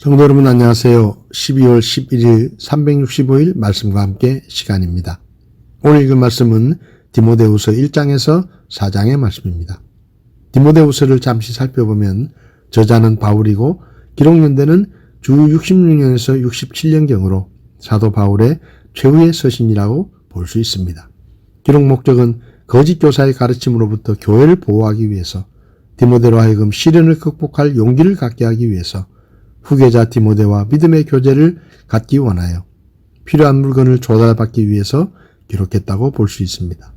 성도 여러분 안녕하세요. 12월 11일 365일 말씀과 함께 시간입니다. 오늘 읽은 말씀은 디모데후서 1장에서 4장의 말씀입니다. 디모데후서를 잠시 살펴보면 저자는 바울이고 기록 연대는 주 66년에서 67년경으로 사도 바울의 최후의 서신이라고 볼 수 있습니다. 기록 목적은 거짓 교사의 가르침으로부터 교회를 보호하기 위해서 디모데로 하여금 시련을 극복할 용기를 갖게 하기 위해서 후계자 디모데와 믿음의 교제를 갖기 원하여 필요한 물건을 조달받기 위해서 기록했다고 볼 수 있습니다.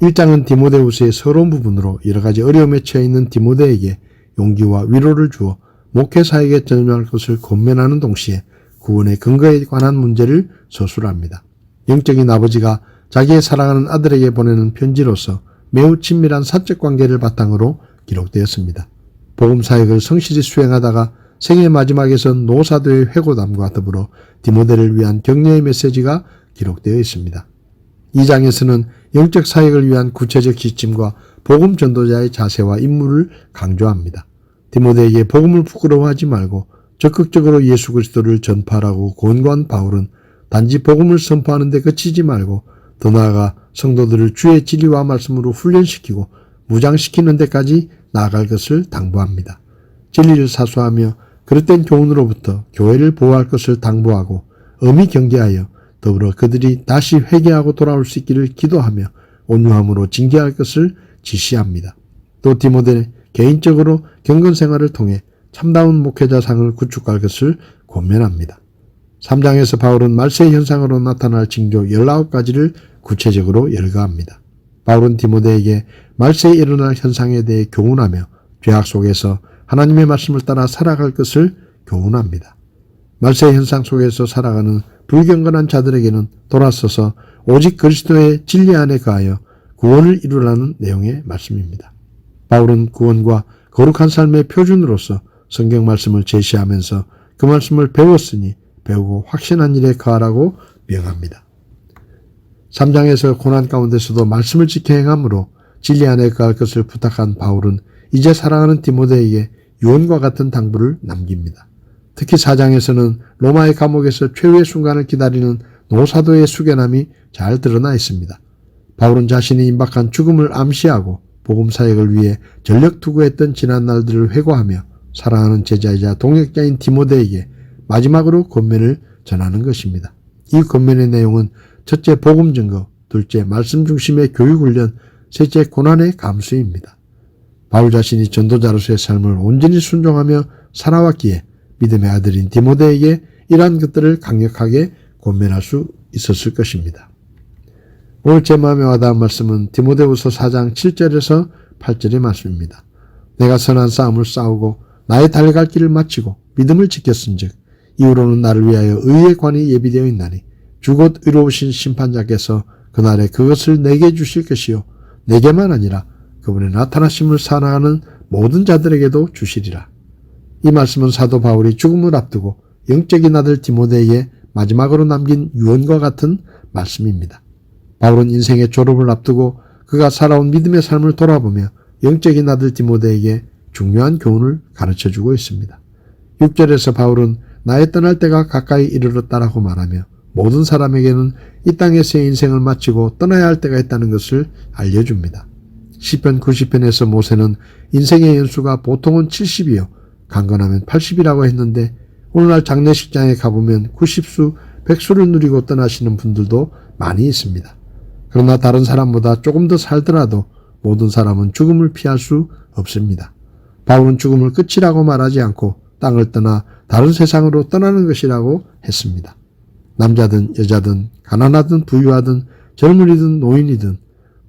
1장은 디모데후서의 서러운 부분으로 여러 가지 어려움에 처해 있는 디모데에게 용기와 위로를 주어 목회사에게 전할 것을 권면하는 동시에 구원의 근거에 관한 문제를 서술합니다. 영적인 아버지가 자기의 사랑하는 아들에게 보내는 편지로서 매우 친밀한 사적 관계를 바탕으로 기록되었습니다. 복음 사역을 성실히 수행하다가 생애 마지막에선 노사도의 회고담과 더불어 디모데를 위한 격려의 메시지가 기록되어 있습니다. 이 장에서는 영적 사역을 위한 구체적 지침과 복음 전도자의 자세와 임무를 강조합니다. 디모데에게 복음을 부끄러워하지 말고 적극적으로 예수 그리스도를 전파하라고 권고한 바울은 단지 복음을 선포하는 데 그치지 말고 더 나아가 성도들을 주의 진리와 말씀으로 훈련시키고 무장시키는 데까지 나아갈 것을 당부합니다. 진리를 사수하며 그릇된 교훈으로부터 교회를 보호할 것을 당부하고 엄히 경계하여 더불어 그들이 다시 회개하고 돌아올 수 있기를 기도하며 온유함으로 징계할 것을 지시합니다. 또 디모데 개인적으로 경건 생활을 통해 참다운 목회자상을 구축할 것을 권면합니다. 3장에서 바울은 말세 현상으로 나타날 징조 19가지를 구체적으로 열거합니다. 바울은 디모데에게 말세에 일어날 현상에 대해 교훈하며 죄악 속에서 하나님의 말씀을 따라 살아갈 것을 교훈합니다. 말세 현상 속에서 살아가는 불경건한 자들에게는 돌아서서 오직 그리스도의 진리 안에 가하여 구원을 이루라는 내용의 말씀입니다. 바울은 구원과 거룩한 삶의 표준으로서 성경 말씀을 제시하면서 그 말씀을 배웠으니 배우고 확신한 일에 가하라고 명합니다. 3장에서 고난 가운데서도 말씀을 지켜 행함으로 진리 안에 가할 것을 부탁한 바울은 이제 사랑하는 디모데에게 유언과 같은 당부를 남깁니다. 특히 4장에서는 로마의 감옥에서 최후의 순간을 기다리는 노사도의 숙연함이 잘 드러나 있습니다. 바울은 자신이 임박한 죽음을 암시하고 복음 사역을 위해 전력 투구했던 지난 날들을 회고하며 사랑하는 제자이자 동역자인 디모데에게 마지막으로 권면을 전하는 것입니다. 이 권면의 내용은 첫째 복음 증거, 둘째 말씀 중심의 교육 훈련, 셋째 고난의 감수입니다. 바울 자신이 전도자로서의 삶을 온전히 순종하며 살아왔기에 믿음의 아들인 디모데에게 이러한 것들을 강력하게 권면할 수 있었을 것입니다. 오늘 제 마음에 와닿은 말씀은 디모데후서 4장 7절에서 8절의 말씀입니다. 내가 선한 싸움을 싸우고 나의 달려갈 길을 마치고 믿음을 지켰은즉 이후로는 나를 위하여 의의 관이 예비되어 있나니 주곧 의로우신 심판자께서 그날에 그것을 내게 주실 것이요 내게만 아니라 그분의 나타나심을 사랑하는 모든 자들에게도 주시리라. 이 말씀은 사도 바울이 죽음을 앞두고 영적인 아들 디모데에게 마지막으로 남긴 유언과 같은 말씀입니다. 바울은 인생의 졸업을 앞두고 그가 살아온 믿음의 삶을 돌아보며 영적인 아들 디모데에게 중요한 교훈을 가르쳐 주고 있습니다. 6절에서 바울은 나의 떠날 때가 가까이 이르렀다라고 말하며 모든 사람에게는 이 땅에서의 인생을 마치고 떠나야 할 때가 있다는 것을 알려줍니다. 10편 90편에서 모세는 인생의 연수가 보통은 70이요 강건하면 80이라고 했는데 오늘날 장례식장에 가보면 90수, 100수를 누리고 떠나시는 분들도 많이 있습니다. 그러나 다른 사람보다 조금 더 살더라도 모든 사람은 죽음을 피할 수 없습니다. 바울은 죽음을 끝이라고 말하지 않고 땅을 떠나 다른 세상으로 떠나는 것이라고 했습니다. 남자든 여자든 가난하든 부유하든 젊은이든 노인이든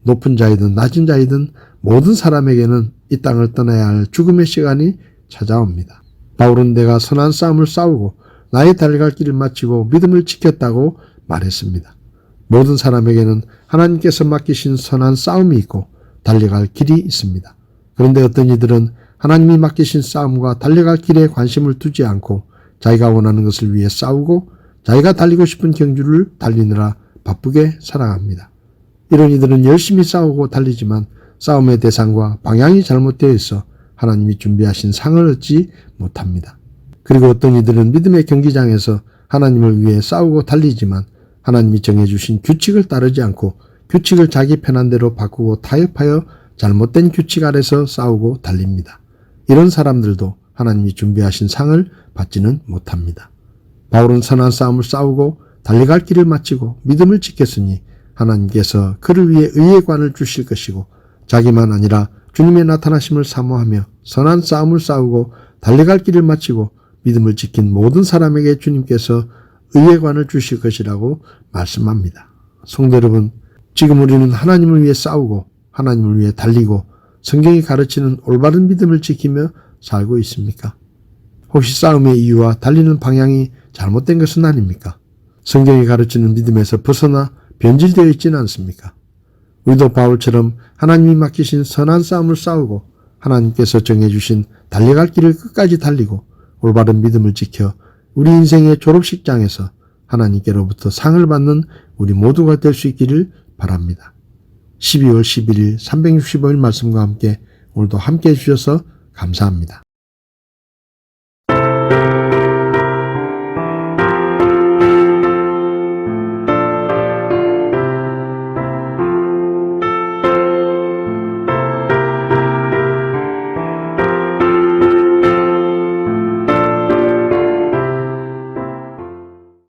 높은 자이든 낮은 자이든 모든 사람에게는 이 땅을 떠나야 할 죽음의 시간이 찾아옵니다. 바울은 내가 선한 싸움을 싸우고 나의 달려갈 길을 마치고 믿음을 지켰다고 말했습니다. 모든 사람에게는 하나님께서 맡기신 선한 싸움이 있고 달려갈 길이 있습니다. 그런데 어떤 이들은 하나님이 맡기신 싸움과 달려갈 길에 관심을 두지 않고 자기가 원하는 것을 위해 싸우고 자기가 달리고 싶은 경주를 달리느라 바쁘게 살아갑니다. 이런 이들은 열심히 싸우고 달리지만 싸움의 대상과 방향이 잘못되어 있어 하나님이 준비하신 상을 얻지 못합니다. 그리고 어떤 이들은 믿음의 경기장에서 하나님을 위해 싸우고 달리지만 하나님이 정해주신 규칙을 따르지 않고 규칙을 자기 편한 대로 바꾸고 타협하여 잘못된 규칙 아래서 싸우고 달립니다. 이런 사람들도 하나님이 준비하신 상을 받지는 못합니다. 바울은 선한 싸움을 싸우고 달려갈 길을 마치고 믿음을 지켰으니 하나님께서 그를 위해 의의 관을 주실 것이고 자기만 아니라 주님의 나타나심을 사모하며 선한 싸움을 싸우고 달려갈 길을 마치고 믿음을 지킨 모든 사람에게 주님께서 의의 관을 주실 것이라고 말씀합니다. 성도 여러분, 지금 우리는 하나님을 위해 싸우고 하나님을 위해 달리고 성경이 가르치는 올바른 믿음을 지키며 살고 있습니까? 혹시 싸움의 이유와 달리는 방향이 잘못된 것은 아닙니까? 성경이 가르치는 믿음에서 벗어나 변질되어 있지는 않습니까? 우리도 바울처럼 하나님이 맡기신 선한 싸움을 싸우고 하나님께서 정해주신 달려갈 길을 끝까지 달리고 올바른 믿음을 지켜 우리 인생의 졸업식장에서 하나님께로부터 상을 받는 우리 모두가 될 수 있기를 바랍니다. 12월 11일 365일 말씀과 함께 오늘도 함께 해주셔서 감사합니다.